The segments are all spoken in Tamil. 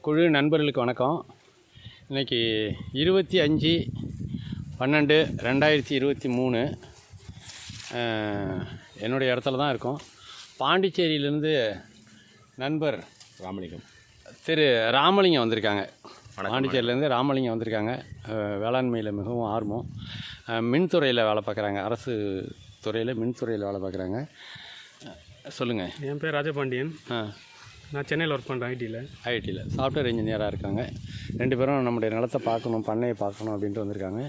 குழு நண்பர்களுக்கு வணக்கம். இன்னைக்கு இருபத்தி அஞ்சு பன்னெண்டு ரெண்டாயிரத்தி இருபத்தி மூணு என்னுடைய இடத்துல தான் இருக்கோம். பாண்டிச்சேரியிலேருந்து நண்பர் ராமலிங்கம். திரு ராமலிங்கம் வந்திருக்காங்க. பாண்டிச்சேரியிலேருந்து ராமலிங்கம் வந்திருக்காங்க. வேளாண்மையில் மிகவும் ஆர்வம். மின்துறையில் வேலை பார்க்குறாங்க. அரசு துறையில் மின்துறையில் வேலை பார்க்குறாங்க. சொல்லுங்கள் என் பேர் ராஜபாண்டியன். ஆ. நான் சென்னையில் ஒர்க் பண்ணுறேன் ஐடியில் ஐடியில் சாஃப்ட்வேர் இன்ஜினியராக இருக்காங்க. ரெண்டு பேரும் நம்முடைய நிலத்தை பார்க்கணும் பண்ணையை பார்க்கணும் அப்படின்ட்டு வந்திருக்காங்க.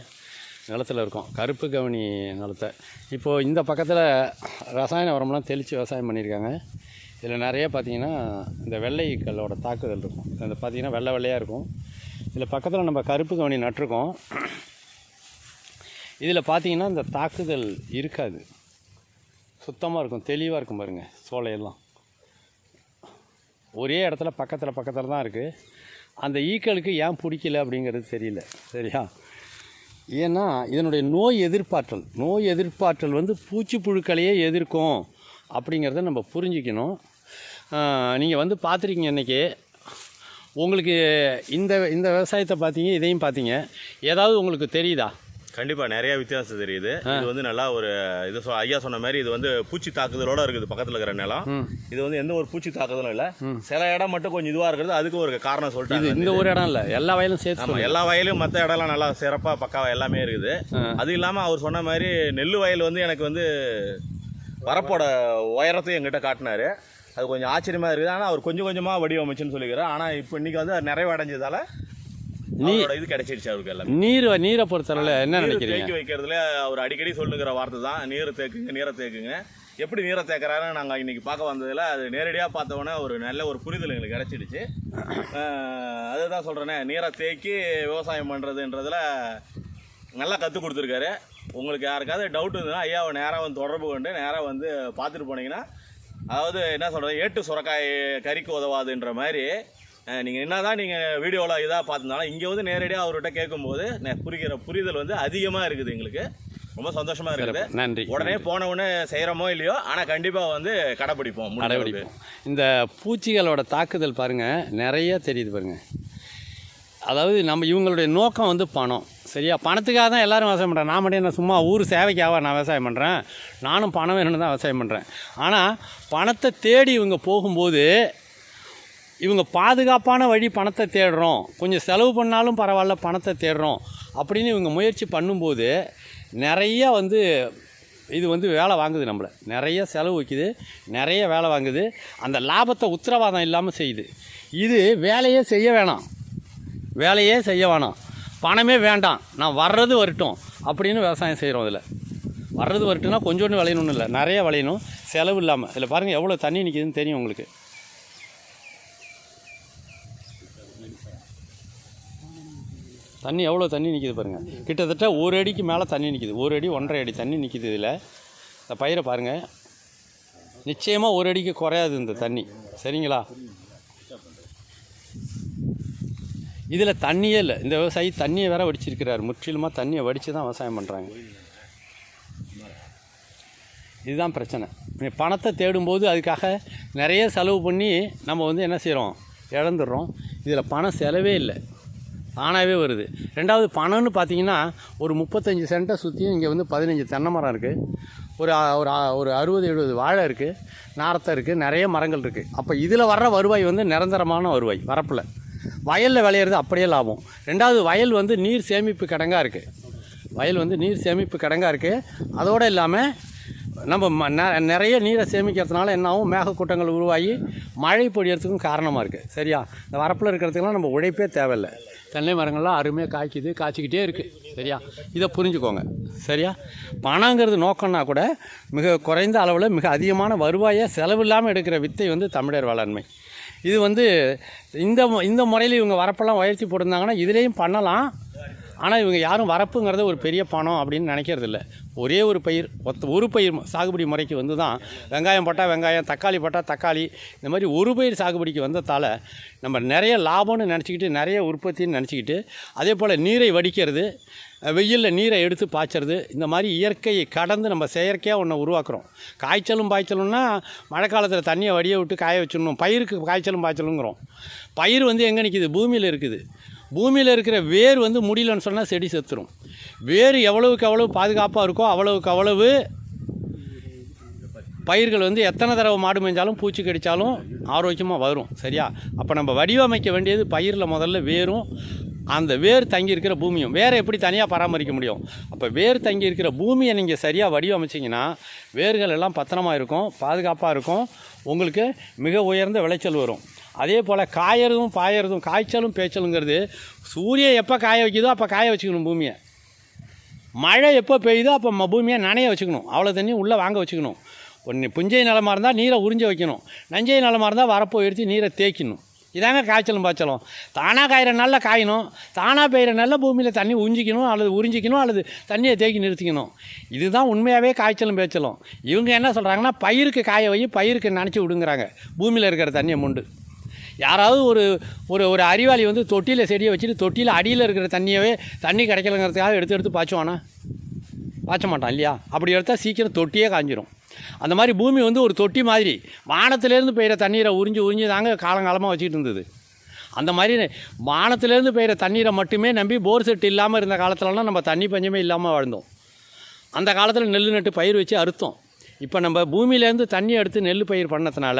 நிலத்தில் இருக்கோம். கருப்பு கவனி நிலத்தை. இப்போது இந்த பக்கத்தில் ரசாயன உரம்லாம் தெளித்து விவசாயம் பண்ணியிருக்காங்க. இதில் நிறைய பார்த்தீங்கன்னா இந்த வெள்ளை கல்லோட தாக்குதல் இருக்கும். இந்த பார்த்தீங்கன்னா வெள்ளை வெள்ளையாக இருக்கும். இதில் பக்கத்தில் நம்ம கருப்பு கவனி நட்டிருக்கோம். இதில் பார்த்தீங்கன்னா இந்த தாக்குதல் இருக்காது. சுத்தமாக இருக்கும் தெளிவாக இருக்கும் பாருங்கள் சோலையெல்லாம். ஒரே இடத்துல பக்கத்தில் பக்கத்தில் தான் இருக்குது அந்த ஈக்களுக்கு ஏன் பிடிக்கல அப்படிங்கிறது தெரியல. சரியா? ஏன்னா இதனுடைய நோய் எதிர்ப்பாற்றல் நோய் எதிர்ப்பாற்றல் வந்து பூச்சி புழுக்களையே எதிர்க்கும் அப்படிங்கிறத நம்ம புரிஞ்சிக்கணும். நீங்கள் வந்து பார்த்துருக்கீங்க இன்றைக்கி உங்களுக்கு இந்த இந்த விவசாயத்தை பார்த்தீங்க இதையும் பார்த்தீங்க. ஏதாவது உங்களுக்கு தெரியுதா? கண்டிப்பா நிறைய வித்தியாசம் தெரியுது. இது வந்து நல்லா ஒரு இது ஐயா சொன்ன மாதிரி இது வந்து பூச்சி தாக்குதலோட இருக்குது பக்கத்துல இருக்கிற நிலம். இது வந்து எந்த ஒரு பூச்சி தாக்குதலும் இல்ல. சில இடம் மட்டும் கொஞ்சம் இதுவா இருக்கிறது அதுக்கு ஒரு காரணம் இது சொல்லிட்டாங்க இந்த ஒரு இடம் இல்லை எல்லா வயலும் சேர்த்து எல்லா வயலும் மற்ற இடம்லாம் நல்லா சிறப்பா பக்காவா எல்லாமே இருக்குது. அது இல்லாம அவர் சொன்ன மாதிரி நெல் வயல் வந்து எனக்கு வந்து வரப்போட உயரத்தையும் எங்கிட்ட காட்டினாரு. அது கொஞ்சம் ஆச்சரியமா இருக்குது. ஆனா அவர் கொஞ்சம் கொஞ்சமா வடிவமைச்சுன்னு சொல்லிக்கிறார். ஆனா இப்போ இன்னைக்கு வந்து நிறைவடைஞ்சதால அவரோட இது கிடைச்சிருச்சு அவருக்கு எல்லாம். நீர் நீரை பொறுத்தளவில் என்ன நினைக்கிறீங்க? தேக்கி வைக்கிறதுல அவர் அடிக்கடி சொல்லுங்கிற வார்த்தை தான். நீர் தேக்குங்க நீரை தேக்குங்க. எப்படி நீரை தேக்குறாருன்னு நாங்கள் இன்னைக்கு பார்க்க வந்ததில் அது நேரடியாக பார்த்தோன்னே ஒரு நல்ல ஒரு புரிதல் எங்களுக்கு கிடைச்சிடுச்சு. அதுதான் சொல்கிறேனே நீரை தேக்கி விவசாயம் பண்ணுறதுன்றதுல நல்லா கற்றுக் கொடுத்துருக்காரு. உங்களுக்கு யாருக்காவது டவுட் இருந்ததுன்னா ஐயாவை நேராக வந்து தொடர்பு கொண்டு நேராக வந்து பார்த்துட்டு போனீங்கன்னா அதாவது என்ன சொல்கிறது ஏட்டு சுரக்காய் கறிக்கு உதவாதுன்ற மாதிரி நீங்கள் என்ன தான் நீங்கள் வீடியோவில் இதாக பார்த்துருந்தாலும் இங்கே வந்து நேரடியாக அவர்கிட்ட கேட்கும்போது புரிகிற புரிதல் வந்து அதிகமாக இருக்குது எங்களுக்கு. ரொம்ப சந்தோஷமாக இருக்குது. நன்றி. உடனே போன உடனே செய்கிறோமோ இல்லையோ ஆனால் கண்டிப்பாக வந்து கடைப்பிடிப்போம். கடைபிடிப்போம். இந்த பூச்சிகளோட தாக்குதல் பாருங்கள் நிறைய தெரியுது பாருங்க. அதாவது நம்ம இவங்களுடைய நோக்கம் வந்து பணம். சரியா? பணத்துக்காக தான் எல்லாரும் விவசாயம் பண்ணுறேன் நான் மட்டும் என்ன சும்மா ஊர் சேவைக்காக நான் விவசாயம் பண்ணுறேன் நானும் பணம் வேணும்னு தான் விவசாயம் பண்ணுறேன் ஆனால் பணத்தை தேடி இவங்க போகும்போது இவங்க பாதுகாப்பான வழி பணத்தை தேடுறோம். கொஞ்சம் செலவு பண்ணாலும் பரவாயில்ல பணத்தை தேடுறோம். அப்படின்னு இவங்க முயற்சி பண்ணும்போது நிறைய வந்து இது வந்து வேலை வாங்குது நம்மளை. நிறைய செலவு வைக்குது நிறைய வேலை வாங்குது. அந்த லாபத்தை உத்தரவாதம் இல்லாமல் செய்யுது. இது வேலையே செய்ய வேணாம். வேலையே செய்ய வேணாம். பணமே வேண்டாம். நான் வர்றது வரட்டும் அப்படின்னு விவசாயம் செய்கிறோம் இதில். வர்றது வரட்டும்னா கொஞ்சோண்டு விளையணும்னு இல்லை. நிறைய விளையணும். செலவு இல்லாமல் இதில் பாருங்கள் எவ்வளோ தண்ணி நிற்கிதுன்னு தெரியும் உங்களுக்கு. தண்ணி எவ்வளோ தண்ணி நிற்கிது பாருங்கள் கிட்டத்தட்ட ஒரு அடிக்கு மேலே தண்ணி நிற்கிது ஒரு அடி ஒன்றரை அடி தண்ணி நிற்கிது இதில். இந்த பயிரை பாருங்கள் நிச்சயமாக ஒரு அடிக்கு குறையாது இந்த தண்ணி. சரிங்களா? இதில் தண்ணியே இல்லை. இந்த விவசாயி தண்ணியை வேற வடிச்சிருக்கிறார். முற்றிலுமாக தண்ணியை வடித்து தான் விவசாயம் பண்ணுறாங்க இதுதான் பிரச்சனை. பணத்தை தேடும்போது அதுக்காக நிறைய செலவு பண்ணி நம்ம வந்து என்ன செய்கிறோம் இழந்துடுறோம். இதில் பணம் செலவே இல்லை. தானாகவே வருது. ரெண்டாவது பணம்னு பார்த்தீங்கன்னா ஒரு முப்பத்தஞ்சு சென்ட்டை சுற்றியும் இங்கே வந்து பதினஞ்சு தென்னை மரம் இருக்குது ஒரு ஒரு ஒரு அறுபது எழுபது வாழை இருக்குது நாரத்தை இருக்குது நிறைய மரங்கள் இருக்குது அப்போ இதில் வர்ற வருவாய் வந்து நிரந்தரமான வருவாய் வரப்பில். வயலில் விளையிறது அப்படியே லாபம். ரெண்டாவது வயல் வந்து நீர் சேமிப்பு கிடங்காக இருக்குது வயல் வந்து நீர் சேமிப்பு கிடங்காக இருக்குது அதோடு இல்லாமல் நம்ம ம- நிறைய நீரை சேமிக்கிறதுனால என்ன ஆகும் மேகக்கூட்டங்கள் உருவாகி மழை பொழியறதுக்கும் காரணமாக இருக்குது சரியா? இந்த வரப்பில் இருக்கிறதுக்கெல்லாம் நம்ம உழைப்பே தேவையில்லை. தென்னை மரங்கள்லாம் அருமையாக காய்க்குது காய்ச்சிக்கிட்டே இருக்குது சரியா? இதை புரிஞ்சுக்கோங்க. சரியா? பணங்கிறது நோக்கம்னா கூட மிக குறைந்த அளவில் மிக அதிகமான வருவாயை செலவில்லாமல் எடுக்கிற வித்தை வந்து தமிழர் வேளாண்மை. இது வந்து இந்த இந்த முறையில் இவங்க வரப்பெல்லாம் உயர்த்தி போட்டிருந்தாங்கன்னா இதுலேயும் பண்ணலாம். ஆனால் இவங்க யாரும் வரப்புங்கிறத ஒரு பெரிய பணம் அப்படின்னு நினைக்கிறதில்ல. ஒரே ஒரு பயிர் ஒத்த ஒரு பயிர் சாகுபடி முறைக்கு வந்து தான் வெங்காயம் போட்டால் வெங்காயம் தக்காளி போட்டால் தக்காளி. இந்த மாதிரி ஒரு பயிர் சாகுபடிக்கு வந்ததால் நம்ம நிறைய லாபம்னு நினச்சிக்கிட்டு நிறைய உற்பத்தின்னு நினச்சிக்கிட்டு அதே போல் நீரை வடிக்கிறது வெயிலில் நீரை எடுத்து பாய்ச்சறது இந்த மாதிரி இயற்கையை கடந்து நம்ம செயற்கையாக ஒன்றை உருவாக்குறோம். காய்ச்சலும் பாய்ச்சலும்னா மழை காலத்தில் தண்ணியை வடிய விட்டு காய வச்சிடணும். பயிருக்கு காய்ச்சலும் பாய்ச்சலுங்கிறோம் பயிர் வந்து எங்கே நிற்கிது பூமியில் இருக்குது. பூமியில் இருக்கிற வேர் வந்து முடியலன்னு சொன்னால் செடி செத்துரும். வேர் எவ்வளவுக்கு எவ்வளவு பாதுகாப்பாக இருக்கோ அவ்வளவுக்கு அவ்வளவு பயிர்கள் வந்து எத்தனை தடவை மாடு மேய்ஞ்சாலும் பூச்சி கடித்தாலும் ஆரோக்கியமாக வரும் சரியா? அப்போ நம்ம வடிவமைக்க வேண்டியது பயிரில் முதல்ல வேரும் அந்த வேர் தங்கியிருக்கிற பூமியும். வேறு எப்படி தனியாக பராமரிக்க முடியும்? அப்போ வேர் தங்கி இருக்கிற பூமியை நீங்கள் சரியாக வடிவமைச்சிங்கன்னா வேர்கள் எல்லாம் பத்திரமாக இருக்கும் பாதுகாப்பாக இருக்கும். உங்களுக்கு மிக உயர்ந்த விளைச்சல் வரும். அதே போல் காயறதும் பாயறதும் காய்ச்சலும் பேச்சலுங்கிறது சூரியன் எப்போ காய வைக்குதோ அப்போ காய வச்சுக்கணும் பூமியை. மழை எப்போ பெய்யுதோ அப்போ பூமியை நனைய வச்சுக்கணும். அவ்வளோ தண்ணி உள்ளே வாங்க வச்சுக்கணும். ஒன்று புஞ்சை நிலமாக இருந்தால் நீரை உறிஞ்ச வைக்கணும். நஞ்சை நிலமாக இருந்தால் வரப்போ எடுத்து நீரை தேய்க்கணும். இதாங்க காய்ச்சலும் பாய்ச்சலும். தானாக காயிற நல்ல காயணும். தானாக பெய்கிற நல்ல பூமியில் தண்ணி உறிஞ்சிக்கணும் அல்லது உறிஞ்சிக்கணும் அல்லது தண்ணியை தேக்கி நிறுத்திக்கணும். இதுதான் உண்மையாகவே காய்ச்சலும் பேச்சலும் இவங்க என்ன சொல்கிறாங்கன்னா பயிருக்கு காய வை பயிருக்கு நினச்சி விடுங்கிறாங்க. பூமியில் இருக்கிற தண்ணியை முண்டு. யாராவது ஒரு ஒரு ஒரு அறிவாளி வந்து தொட்டியில் செடியை வச்சுட்டு தொட்டியில் அடியில் இருக்கிற தண்ணியவே தண்ணி கிடைக்கலங்கிறதுக்காக எடுத்து எடுத்து பாய்ச்சுவானா பாய்ச்ச மாட்டான் இல்லையா? அப்படி எடுத்தால் சீக்கிரம் தொட்டியே காஞ்சிரும். அந்த மாதிரி பூமி வந்து ஒரு தொட்டி மாதிரி வானத்திலேருந்து பெய்கிற தண்ணீரை உறிஞ்சி உறிஞ்சி தாங்க காலங்காலமாக வச்சுக்கிட்டு இருந்தது. அந்த மாதிரி வானத்திலேருந்து பெய்கிற தண்ணீரை மட்டுமே நம்பி போர் செட் இல்லாமல் இருந்த காலத்துலலாம் நம்ம தண்ணி பஞ்சமே இல்லாமல் வாழ்ந்தோம். அந்த காலத்தில் நெல் நட்டு பயிர் வச்சு அறுத்தோம். இப்போ நம்ம பூமியிலேருந்து தண்ணி எடுத்து நெல் பயிர் பண்ணதுனால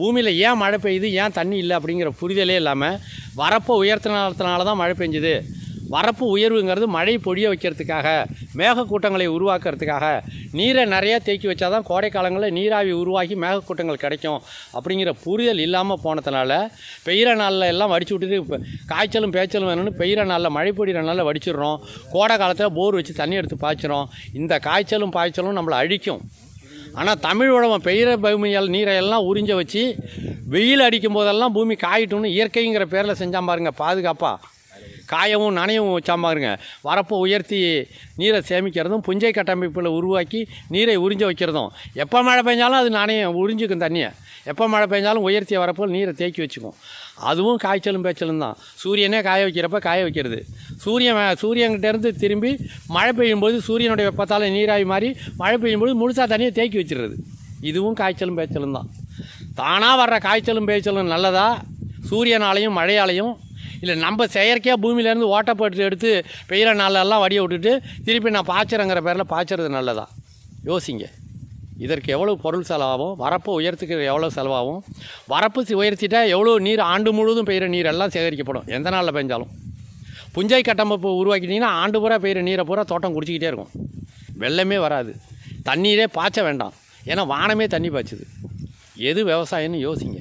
பூமியில் ஏன் மழை பெய்யுது ஏன் தண்ணி இல்லை அப்படிங்கிற புரிதலே இல்லாமல் வரப்போ உயர்த்தினால தான் மழை பெஞ்சுது. வரப்பு உயர்வுங்கிறது மழை பொழிய வைக்கிறதுக்காக மேகக்கூட்டங்களை உருவாக்குறதுக்காக. நீரை நிறையா தேக்கி வச்சா தான் கோடை காலங்களில் நீராவி உருவாகி மேகக்கூட்டங்கள் கிடைக்கும் அப்படிங்கிற புரிதல் இல்லாமல் போனதுனால பெய்கிற நாளில் எல்லாம் வடிச்சு விட்டுட்டு காய்ச்சலும் பேச்சலும் வேணும்னு பெய்கிற நாளில் மழை பொழிகிற நாளில் வடிச்சிடுறோம். கோடை காலத்தில் போர் வச்சு தண்ணி எடுத்து பாய்ச்சிரும் இந்த காய்ச்சலும் பாய்ச்சலும் நம்மளை அழிக்கும். ஆனால் தமிழ் உழவன் பெய்கிற பூமியால் நீரை எல்லாம் உறிஞ்ச வச்சு வெயில் அடிக்கும் போதெல்லாம் பூமி காயிட்டும்னு இயற்கைங்கிற பேரில் செஞ்சான் பாருங்கள் பாதுகாப்பாக காயவும் நனையும் வச்சான் பாருங்க. வரப்போ உயர்த்தி நீரை சேமிக்கிறதும் புஞ்சை கட்டமைப்பில் உருவாக்கி நீரை உறிஞ்ச வைக்கிறதும். எப்போ மழை பெஞ்சாலும் அது நனையும் உறிஞ்சிக்கும் தண்ணியை. எப்போ மழை பெஞ்சாலும் உயர்த்திய வரப்போ நீரை தேக்கி வச்சுக்கும். அதுவும் காய்ச்சலும் பேச்சலும் தான். சூரியனே காய வைக்கிறப்ப காய வைக்கிறது. சூரியன் சூரியன்கிட்டேருந்து திரும்பி மழை பெய்யும்போது சூரியனுடைய வெப்பத்தால் நீராவி மாறி மழை பெய்யும்போது முழுசாக தண்ணியை தேக்கி வச்சிடுறது. இதுவும் காய்ச்சலும் பேச்சலும் தான். தானாக வர்ற காய்ச்சலும் பேச்சலும் நல்லதா? சூரியனாலையும் மழையாலையும் இல்லை நம்ம செயற்கையாக பூமியிலேருந்து ஓட்டப்பட்டு எடுத்து பெய்கிற நாளெல்லாம் வடிய விட்டுட்டு திருப்பி நான் பாய்ச்சறங்கிற பேரில் பாய்ச்சறது நல்லதா? யோசிங்க. இதற்கு எவ்வளோ பொருள் செலவாகும்? வரப்பை உயர்த்துக்கு எவ்வளோ செலவாகும்? வரப்பு உயர்த்திட்டால் உயர்த்திட்டா எவ்வளோ நீர் ஆண்டு முழுவதும் பெய்கிற நீர் எல்லாம் சேகரிக்கப்படும். எந்த நாளில் பெஞ்சாலும். புஞ்சை கட்டமைப்பு உருவாக்கிட்டிங்கன்னா ஆண்டு பூரா பெய்கிற நீரை பூரா தோட்டம் குடிச்சிக்கிட்டே இருக்கும். வெள்ளமே வராது. தண்ணீரே பாய்ச்ச வேண்டாம். ஏன்னா வானமே தண்ணி பாய்ச்சுது. எது விவசாயம்னு யோசிங்க.